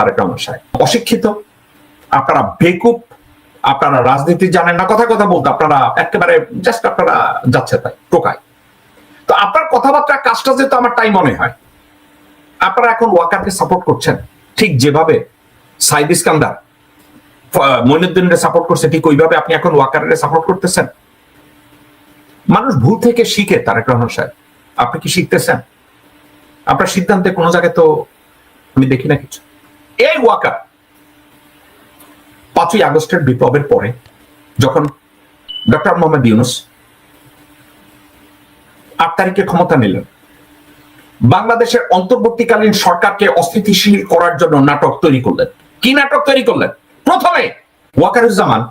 তারেক রহমান অশিক্ষিত, আপনারা বেকুপ আপনারা রাজনীতি জানেন না, কথা কথা বলতে, আপনারা একেবারে জাস্ট আপনারা যাচ্ছে তাই, টোকায়। তো আপনার কথাবার্তা, কাজটা যেহেতু আমার তাই মনে হয়, আপনারা এখন ওয়াকারকে সাপোর্ট করছেন, ঠিক যেভাবে, সাইদ ইস্কান্দার মইনুদ্দিনের সাপোর্ট করছে, ঠিক ওইভাবে আপনি এখন ওয়াকারের সাপোর্ট করতেছেন? মানুষ ভুল থেকে শিখে, তারেক রহমান সাহেব। আপনি কি শিখতেছেন? আপনার সিদ্ধান্তে কোনো জায়গায় তো আমি দেখি না কিছু। এই ওয়াকার পাঁচই আগস্টের বিপ্লবের পরে যখন ডক্টর মোহাম্মদ ইউনুস আট তারিখে ক্ষমতা নিলেন, বাংলাদেশের অন্তর্বর্তীকালীন সরকারকে অস্থিতিশীল করার জন্য নাটক তৈরি করলেন। কি নাটক তৈরি করলেন? প্রথমে ওয়াকারুজ্জামান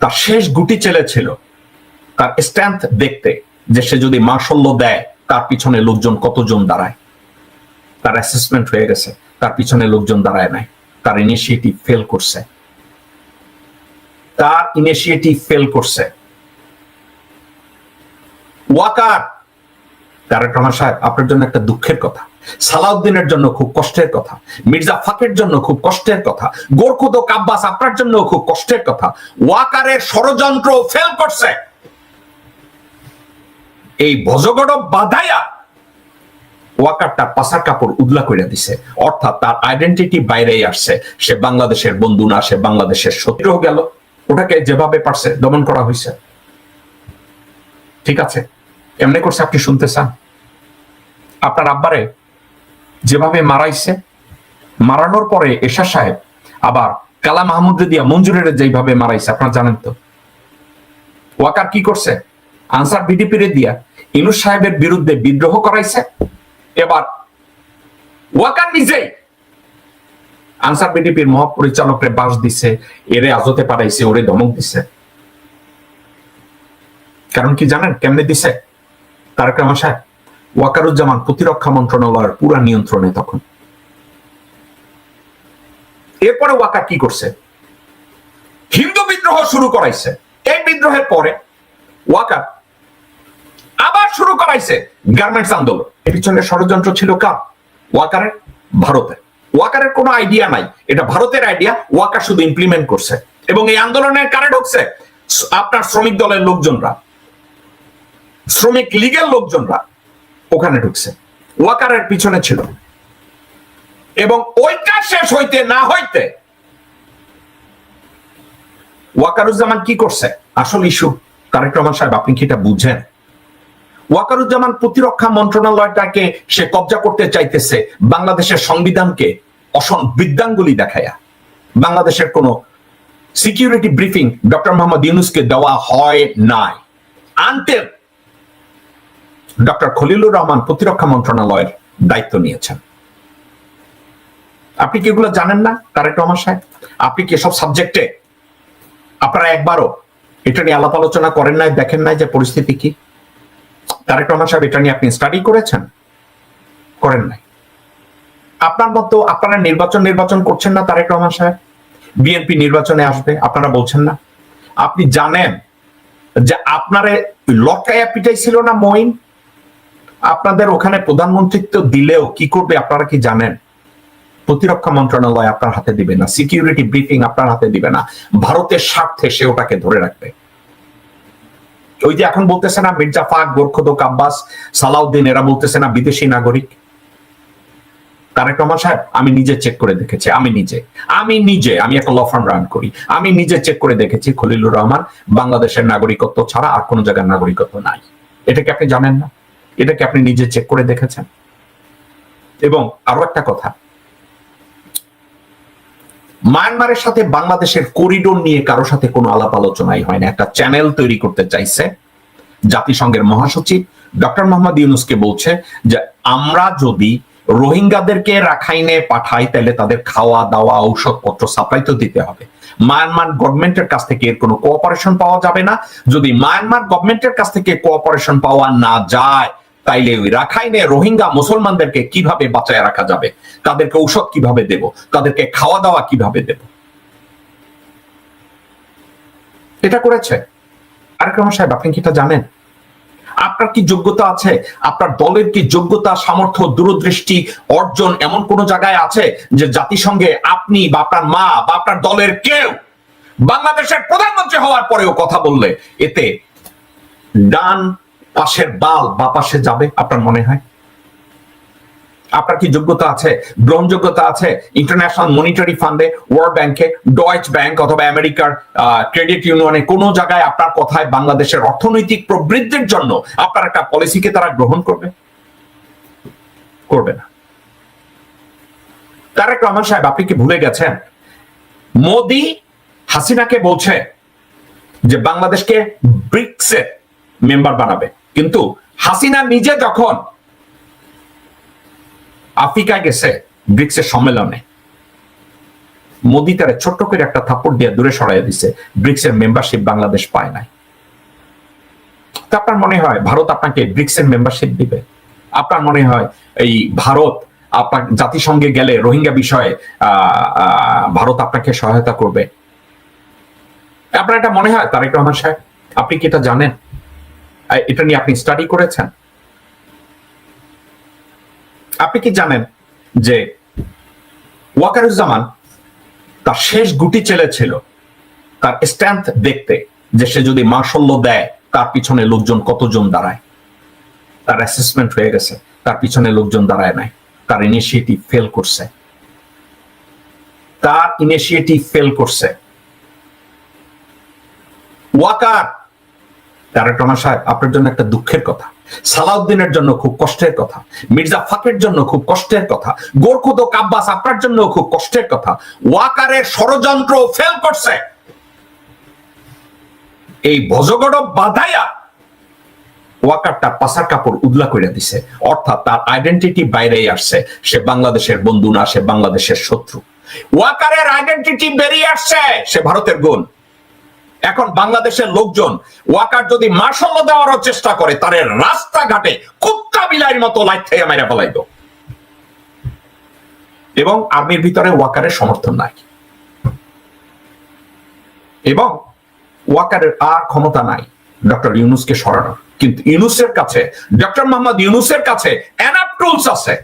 তার শেষ গুটি চেলে ছিল। তার স্ট্রেংথ দেখতে যে সে যদি মার্শল্য দেয়, তার পিছনে লোকজন কতজন দাঁড়ায়? তার অ্যাসেসমেন্ট হয়ে গেছে। তার পিছনে লোকজন দাঁড়ায় নাই। তার ইনিশিয়েটিভ ফেল করছে। তার ইনিশিয়েটিভ ফেল করছে। ওয়াকার, তারেক রহমান সাহেব, আপনার জন্য একটা দুঃখের কথা। সালাউদ্দিনের জন্য খুব কষ্টের কথা। মির্জা ফাকের জন্য খুব কষ্টের কথা। গোরখুদ কাব্বাস আপনার জন্য খুব কষ্টের কথা। ওয়াকারের ষড়যন্ত্র ফেল করছে। এই ভজগড় বাধাইয়া ওয়াকার তার পাশার কাপড় উদলা করে দিছে। অর্থাৎ তার আইডেন্টিটি বাইরেই আসছে। সে বাংলাদেশের বন্ধু না, সে বাংলাদেশের শত্রু গেল। ওটাকে যেভাবে পারছে দমন করা হয়েছে ঠিক আছে? এমনি করছে, আপনি শুনতে চান? আপনার আব্বারে যেভাবে মারাইছে, মারানোর পরে এশা সাহেব আবার কালা মাহমুদ দিয়া মঞ্জুরের যেভাবে মারাইছে, আপনারা জানেন তো। ওয়াকার কি করছে? আনসার বিডিপিরে দিয়া ইনুস সাহেবের বিরুদ্ধে বিদ্রোহ করাইছে। এবার, ওয়াকার নিজেই। আনসার বিডিপির মহাপরিচালকরে বাস দিছে, এরে আজতে পাঠাইছে ওরে ধমক দিছে। কারণ কি জানেন, কেমনে দিছে? তারেক রহমান সাহেব, ওয়াকারুজ্জামান প্রতিরক্ষা মন্ত্রণালয়ের পুরা নিয়ন্ত্রণে তখন। এরপরে ওয়াকার কি করছে? হিন্দু বিদ্রোহ শুরু করাইছে। এই বিদ্রোহের পরে ওয়াকার আবার শুরু করাইছে গার্মেন্টস আন্দোলন। এর পিছনে ষড়যন্ত্র ছিল কার? ওয়াকারের, ভারতের। ওয়াকারের কোনো আইডিয়া নাই। এটা ভারতের আইডিয়া ওয়াকার শুধু ইমপ্লিমেন্ট করছে। এবং এই আন্দোলনের কারে ঢুকছে? আপনার শ্রমিক দলের লোকজনরা। শ্রমিক লীগের লোকজনরা ওখানে ঢুকছে। ওয়াকারের পিছনে ছিল। এবং ওইটা শেষ হইতে না হইতে ওয়াকারুজ্জামান কি করছে? আসল ইস্যু তারেক রহমান সাহেব, আপনি কি এটা বুঝেন? ওয়াকারুজ্জামান প্রতিরক্ষা মন্ত্রণালয়টাকে সে কবজা করতে চাইতেছে, বাংলাদেশের সংবিধানকে অসন বিদ্যাঙ্গুলি দেখায়া। বাংলাদেশের কোন সিকিউরিটি ব্রিফিং ডক্টর মোহাম্মদ ইউনুসকে দেওয়া হয় নাই। আনটেল ডক্টর খলিলুর রহমান প্রতিরক্ষা মন্ত্রণালয়ের দায়িত্ব নিয়েছেন। আপনি কি এগুলো জানেন না তারেক রহমান সাহেব? আপনি কি সব সাবজেক্টে আপনারা একবারও এটা নিয়ে আলাপ আলোচনা করেন নাই, দেখেন নাই যে পরিস্থিতি কি? তারেক রহমান সাহেব এটা নিয়ে আপনি স্টাডি করেছেন? করেন নাই। আপনার মতো আপনারা নির্বাচন নির্বাচন করছেন না তারেক রহমান সাহেব? বিএনপি নির্বাচনে আসবে, আপনারা বলছেন না? আপনি জানেন যে আপনারে পিটাই ছিল না মইন আপনাদের ওখানে প্রধানমন্ত্রিত্ব দিলেও কি করবে আপনারা কি জানেন? প্রতিরক্ষা মন্ত্রণালয় আপনার হাতে দিবে না সিকিউরিটি ব্রিফিং আপনার হাতে দিবে না। ভারতের স্বার্থে সে ওটাকে ধরে রাখবে। ওই যে এখন বলতেছে না, মির্জা ফাক গোরখদক আব্বাস সালাউদ্দিন, এরা বলতেছে না, বিদেশি নাগরিক। তারেক রহমান সাহেব, আমি নিজে চেক করে দেখেছি, আমি নিজে। আমি নিজে, আমি একটা ল রান করি। আমি নিজে চেক করে দেখেছি খলিলুর রহমান, বাংলাদেশের নাগরিকত্ব ছাড়া আর কোনো জায়গার নাগরিকত্ব নাই। এটা কি আপনি জানেন না? এটা কি আপনি নিজে চেক করে দেখেছেন? এবং আরও একটা কথা মায়ানমারের সাথে বাংলাদেশের করিডোর নিয়ে কারও সাথে কোনো আলাপ আলোচনাই হয় না। একটা চ্যানেল তৈরি করতে চাইছে জাতিসংঘের মহাসচিব ডক্টর মোহাম্মদ ইউনুসকে বলছে যে, আমরা যদি রোহিঙ্গাদেরকে রাখাইনে পাঠাই, তাহলে তাদের খাওয়া, দাওয়া, ঔষধপত্র সাপ্লাই তো দিতে হবে। মায়ানমার গভর্নমেন্টের কাছ থেকে এর কোনো কোঅপারেশন পাওয়া যাবে না। যদি মায়ানমার গভর্নমেন্টের কাছ থেকে কোঅপারেশন পাওয়া না যায় তাইলে ওই রাখাইনে রোহিঙ্গা মুসলমানদেরকে কীভাবে বাঁচায় রাখা যাবে? তাদেরকে ঔষধ কীভাবে দেব? তাদেরকে খাওয়া দাওয়া কীভাবে দেব? এটা করেছে। আরেক রহমান সাহেব, আপনি কি এটা জানেন? আপনার কি যোগ্যতা আছে? আপনার দলের কি যোগ্যতা, সামর্থ্য, দূরদৃষ্টি, অর্জন এমন কোন জায়গায় আছে যে জাতিসংঘে আপনি বা আপনার মা বা আপনার দলের কেউ বাংলাদেশের প্রধানমন্ত্রী হওয়ার পরেও কথা বললে এতে ডান পাশের বাল বা পাশে যাবে, আপনার মনে হয়? আপনার কি যোগ্যতা আছে? গ্রহণযোগ্যতা আছে? ইন্টারন্যাশনাল মনিটারি ফান্ডে, ওয়ার্ল্ড ব্যাংকে, ডয়েচ ব্যাংক অথবা আমেরিকার ক্রেডিট ইউনিয়নে কোনো জায়গায় আপনার কথায় বাংলাদেশের অর্থনৈতিক প্রবৃদ্ধির জন্য আপনার একটা পলিসিকে তারা গ্রহণ করবে? করবে না। তারেক রহমান সাহেব, আপনি কি ভুলে গেছেন? মোদি হাসিনাকে বলছে যে বাংলাদেশকে ব্রিক্সের মেম্বার বানাবে। কিন্তু হাসিনা নিজে যখন আফ্রিকায় গেছে, ব্রিক্সের সম্মেলনে, মোদি তারা ছোট্ট করে একটা থাপ্পড় দিয়ে দূরে সরাই দিছে, ব্রিক্সের মেম্বারশিপ বাংলাদেশ পায় নাই। আপনার মনে হয় ভারত আপনাকে ব্রিক্সের মেম্বারশিপ দিবে? আপনার মনে হয় এই ভারত আপনার জাতিসংঘে গেলে রোহিঙ্গা বিষয়ে ভারত আপনাকে সহায়তা করবে? আপনার এটা মনে হয়, তারেক রহমান সাহেব, আপনি কি এটা জানেন? এটা নিয়ে আপনি স্টাডি করেছেন? আপনি কি জানেন যে ওয়াকারুজ্জামান তার শেষ গুটি চেলে ছিল, তার স্ট্যান্থ দেখতে যে সে যদি মার্শল্য দেয়, তার পিছনে লোকজন কতজন দাঁড়ায়? তার অ্যাসেসমেন্ট হয়ে গেছে, তার পিছনে লোকজন দাঁড়ায় নাই, তার ইনিশিয়েটিভ ফেল করছে। তার ইনিশিয়েটিভ ফেল করছে। ওয়াকার তারেক রহমান সাহেব, আপনার জন্য একটা দুঃখের কথা। সালাউদ্দিনের জন্য খুব কষ্টের কথা। মির্জা ফাকের জন্য খুব কষ্টের কথা। গোরখুদ কাব্বাস আপনার জন্য খুব কষ্টের কথা। ওয়াকারের ষড়যন্ত্র ফেল করছে। এই ভজগড় বাধাইয়া ওয়াকার তার পাশার কাপড় উদলা করে দিছে। অর্থাৎ তার আইডেন্টিটি বাইরেই আসছে। সে বাংলাদেশের বন্ধু না, সে বাংলাদেশের শত্রু। ওয়াকারের আইডেন্টিটি বেরিয়ে আসছে। সে ভারতের গুণ। এখন বাংলাদেশের লোকজন ওয়াকার যদি মার্শাল্য দেওয়ারও চেষ্টা করে, তার রাস্তাঘাটে কুত্তা বিলাইয়ের মতো লাইট থেকে মেরে ফেলাইব এবং আর্মির ভিতরে ওয়াকারের সমর্থন নাই। এবং ওয়াকারের আর ক্ষমতা নাই ডক্টর ইউনুসকে সরানোর। কিন্তু ইউনুসের কাছে, ডক্টর মোহাম্মদ ইউনুসের কাছে এনাফ টুলস আছে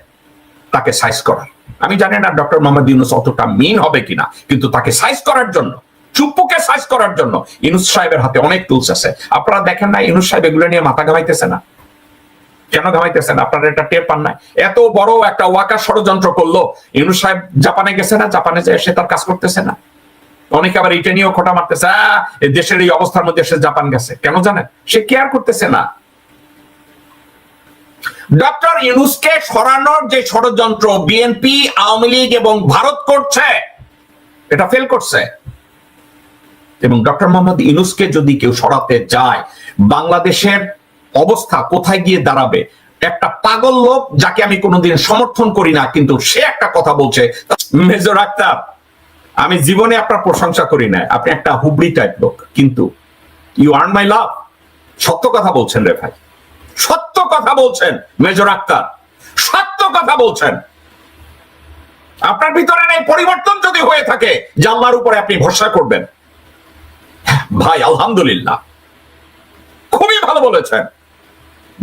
তাকে সাইজ করার। আমি জানি না ডক্টর মোহাম্মদ ইউনুস অতটা মিন হবে কিনা, কিন্তু তাকে সাইজ করার জন্য চুপ্পুকে সাইজ করার জন্য। ইনুস সাহেবের হাতে অনেক টুলস আছে। আপনারা দেখেন না ইনুস সাহেব এগুলো নিয়ে মাথা ঘামাইতেছে না। কেন ঘামাইতেছেন আপনারা এটা টের পান না। এত বড় একটা ওয়াকার ষড়যন্ত্র করল। ইনুস সাহেব জাপানে গেছে না? জাপানে যে সে তার কাজ করতেছে না। অনেকে আবার এটা নিয়েও খোটা মারতেছে দেশের এই অবস্থার মধ্যে সে জাপান গেছে। কেন জানেন? সে কেয়ার করতেছে না। ডক্টর ইউনুসকে সরানোর যে ষড়যন্ত্র, বিএনপি, আওয়ামী লীগ এবং ভারত করছে, এটা ফেল করছে। এবং ডক্টর মোহাম্মদ ইউনুসকে যদি কেউ সরাতে যায়, বাংলাদেশের অবস্থা কোথায় গিয়ে দাঁড়াবে? একটা পাগল লোক যাকে আমি কোনোদিন সমর্থন করি না, কিন্তু সে একটা কথা বলছে, মেজর আক্তার, আমি জীবনে আপনার প্রশংসা করি না, আপনি একটা হুবড়ি টাইপ লোক, কিন্তু ইউ আর্ন মাই লাভ সত্য কথা বলছেন রে ভাই। সত্য কথা বলছেন, মেজর আক্তার। সত্য কথা বলছেন। আপনার ভিতরে এই পরিবর্তন যদি হয়ে থাকে আল্লাহর উপরে আপনি ভরসা করবেন। ভাই, আলহামদুলিল্লাহ। খুবই ভালো বলেছেন।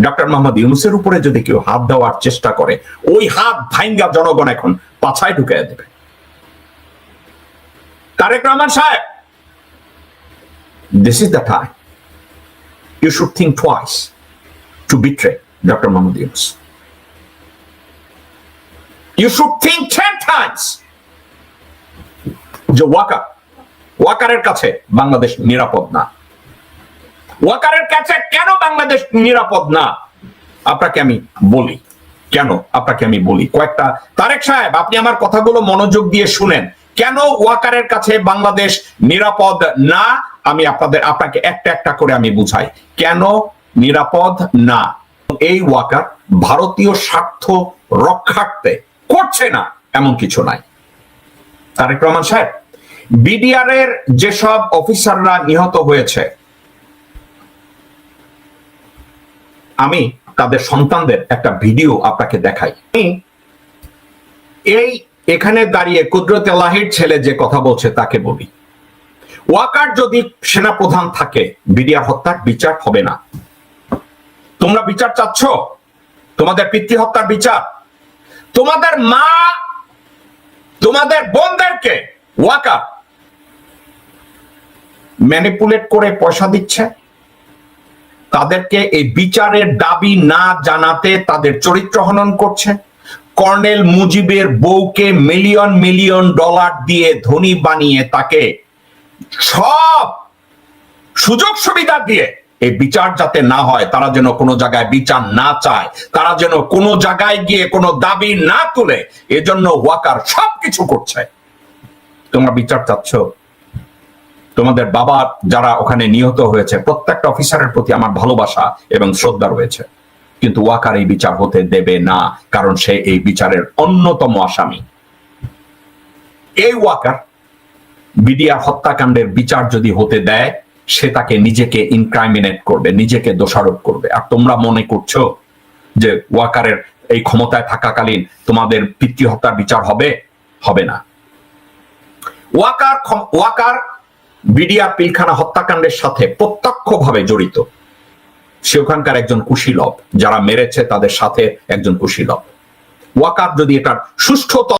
ডক্টর মোহাম্মদ ইউনুসের উপরে যদি কেউ হাত দেওয়ার চেষ্টা করে, ওই হাত ভাইঙ্গা জনগণ এখন পাছায় ঢুকে দেবে। তারেক রহমান সাহেব this is the time you should think twice to betray doctor Mohammad Yunus you should think ten times যে ওয়াকার ওয়াকারের কাছে বাংলাদেশ নিরাপদ না। ওয়াকারের কাছে কেন বাংলাদেশ নিরাপদ না? আপনাকে আমি বলি। কেন আপনাকে আমি বলি? কয়েকটা তারেক সাহেব, আপনি আমার কথাগুলো মনোযোগ দিয়ে শুনেন। কেন ওয়াকারের কাছে বাংলাদেশ নিরাপদ না? আমি আপনাদের, আপনাকে একটা একটা করে আমি বুঝাই। কেন নিরাপদ না? এই ওয়াকার ভারতীয় স্বার্থ রক্ষার্থে করছে না, এমন কিছু নাই। তারেক রহমান সাহেব বিডিআর এর যেসব অফিসাররা নিহত হয়েছে, আমি তাদের সন্তানদের একটা ভিডিও আপনাকে দেখাই। এই এখানে দাঁড়িয়ে কুদরত আল্লাহির ছেলে যে কথা বলছে তাকে বলি। ওয়াকার যদি সেনা প্রধান থাকে, বিডিআর হত্যার বিচার হবে না। তোমরা বিচার চাচ্ছ? তোমাদের পিতৃ হত্যার বিচার? তোমাদের মা, তোমাদের বোনদেরকে ওয়াকা ম্যানিপুলেট করে পয়সা দিচ্ছে। তাদেরকে এই বিচারের দাবি না জানাতে তাদের চরিত্র হনন করছে। কর্নেল মুজিবের বউকে মিলিয়ন মিলিয়ন ডলার দিয়ে ধনী বানিয়ে তাকে সব সুযোগ সুবিধা দিয়ে এই বিচার যাতে না হয়, তারা যেন কোনো জায়গায় বিচার না চায়, তারা যেন কোনো জায়গায় গিয়ে কোনো দাবি না তুলে, এজন্য ওয়াকার সবকিছু করছে। তোমরা বিচার চাচ্ছ? তোমাদের বাবা যারা ওখানে নিহত হয়েছে, প্রত্যেকটা অফিসারের প্রতি আমার ভালোবাসা এবং শ্রদ্ধা রয়েছে। কিন্তু ওয়াকার এই বিচার হতে দেবে না, কারণ সে এই বিচারের অন্যতম আসামি। এই ওয়াকার বিডিআর হত্যাকাণ্ডের বিচার যদি হতে দেয়, সে তাকে নিজেকে ইনক্রাইমিনেট করবে, নিজেকে দোষারোপ করবে। আর তোমরা মনে করছ যে ওয়াকারের এই ক্ষমতায় থাকাকালীন তোমাদের পিতৃ পিতৃহত্যার বিচার হবে? হবে না। ওয়াকার ওয়াকার বিডিআর পিলখানা হত্যাকাণ্ডের সাথে প্রত্যক্ষভাবে জড়িত। সে ওখানকার একজন কুশীলব, যারা মেরেছে তাদের সাথে একজন কুশীলব। ওয়াকার যদি এটার সুষ্ঠু